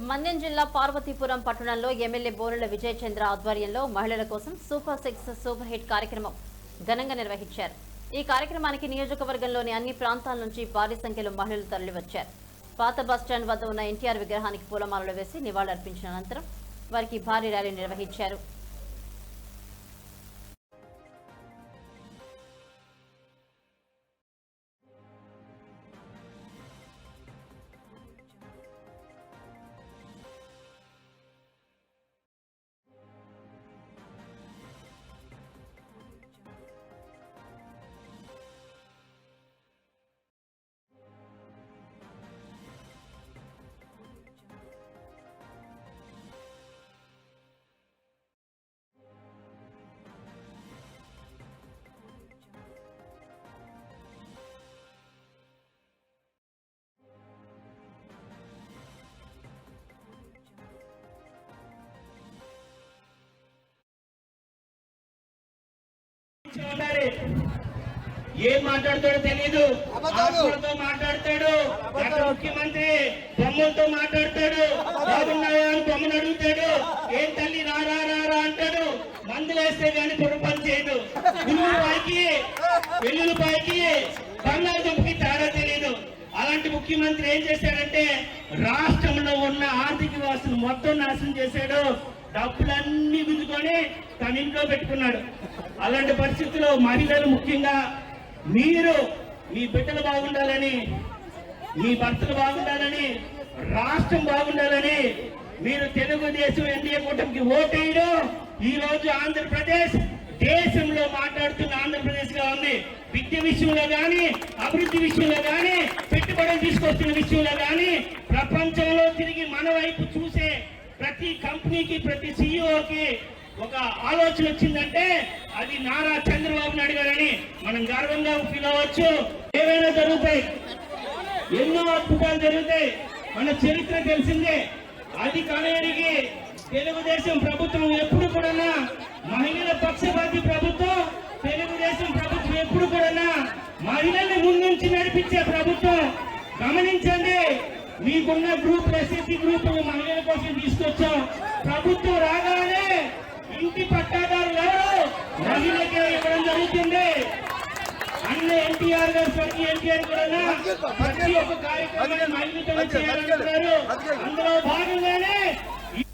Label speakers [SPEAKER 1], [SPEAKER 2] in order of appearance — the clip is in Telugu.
[SPEAKER 1] మన్యం జిల్లా పార్వతీపురం పట్టణంలో ఎమ్మెల్యే బోనుల విజయచంద్ర ఆధ్వర్యంలో మహిళల కోసం సూపర్ సిక్స్ సూపర్ హిట్ కార్యక్రమం ఘనంగా నిర్వహించారు. ఈ కార్యక్రమానికి నియోజకవర్గంలోని అన్ని ప్రాంతాల నుంచి భారీ సంఖ్యలో మహిళలు తరలివచ్చారు. పాత బస్టాండ్ వద్ద ఉన్న ఎన్టీఆర్ విగ్రహానికి పూలమాలలు వేసి నివాళులర్పించిన అనంతరం వారికి భారీ ర్యాలీ నిర్వహించారు.
[SPEAKER 2] ఏం మాట్లాడతాడో తెలియదు ఆత్మలతో మాట్లాడతాడు. ముఖ్యమంత్రి బొమ్మలతో మాట్లాడతాడు. బాగున్నాయా అని బొమ్మను అడుగుతాడు. ఏం తల్లి రా రా రా రా అంటాడు. మందులు వేస్తే గాని పొర పని చేయదు. ఉల్లుల పైకి వెల్లుల పైకి బంగాళదుంపకి తేడా తెలియదు అలాంటి ముఖ్యమంత్రి ఏం చేశాడంటే రాష్ట్రంలో ఉన్న ఆర్థిక వ్యవస్థను మొత్తం నాశనం చేశాడు. డబ్బులన్నీ గుంజుకొని తన ఇంట్లో పెట్టుకున్నాడు. అలాంటి పరిస్థితుల్లో మహిళలు ముఖ్యంగా మీరు మీ బిడ్డలు బాగుండాలని మీ భర్తలు బాగుండాలని రాష్ట్రం బాగుండాలని మీరు తెలుగుదేశం ఎన్డీఏ కూటమికి ఓటేయడం ఈ రోజు ఆంధ్రప్రదేశ్ దేశంలో మాట్లాడుతున్న ఆంధ్రప్రదేశ్గా ఉంది. విద్య విషయంలో కానీ అభివృద్ధి విషయంలో కానీ పెట్టుబడులు తీసుకొస్తున్న విషయంలో కానీ ప్రపంచంలో తిరిగి మన వైపు చూసే ప్రతి కంపెనీకి ప్రతి సిఇఓకి ఒక ఆలోచన వచ్చిందంటే అది నారా చంద్రబాబు నాయుడు గారని మనం గర్వంగా ఫీల్ అవ్వచ్చు. ఏవైనా జరుగుతాయి. ఎన్నో అద్భుతాలు జరుగుతాయి. మన చరిత్ర తెలిసిందే. అది కనేరికి తెలుగుదేశం ప్రభుత్వం ఎప్పుడు కూడా మహిళల పక్షపాతి ప్రభుత్వం తెలుగుదేశం ప్రభుత్వం ఎప్పుడు కూడా మహిళల్ని ముందుంచి నడిపించే ప్రభుత్వం. గమనించండి. మీకున్న గ్రూప్ ఎస్ఎస్సి గ్రూప్ మహిళల కోసం తీసుకొచ్చాం. ప్రభుత్వం రాగానే ఇంటి పట్టాదారులు మహిళకే ఇవ్వడం జరుగుతుంది. అన్న ఎన్టీఆర్ గారు ప్రతి ఎన్టీఆర్ కూడా ప్రతి ఒక్క కార్యక్రమాన్ని మహిళతో చేయాలంటున్నారు అందులో భాగంగానే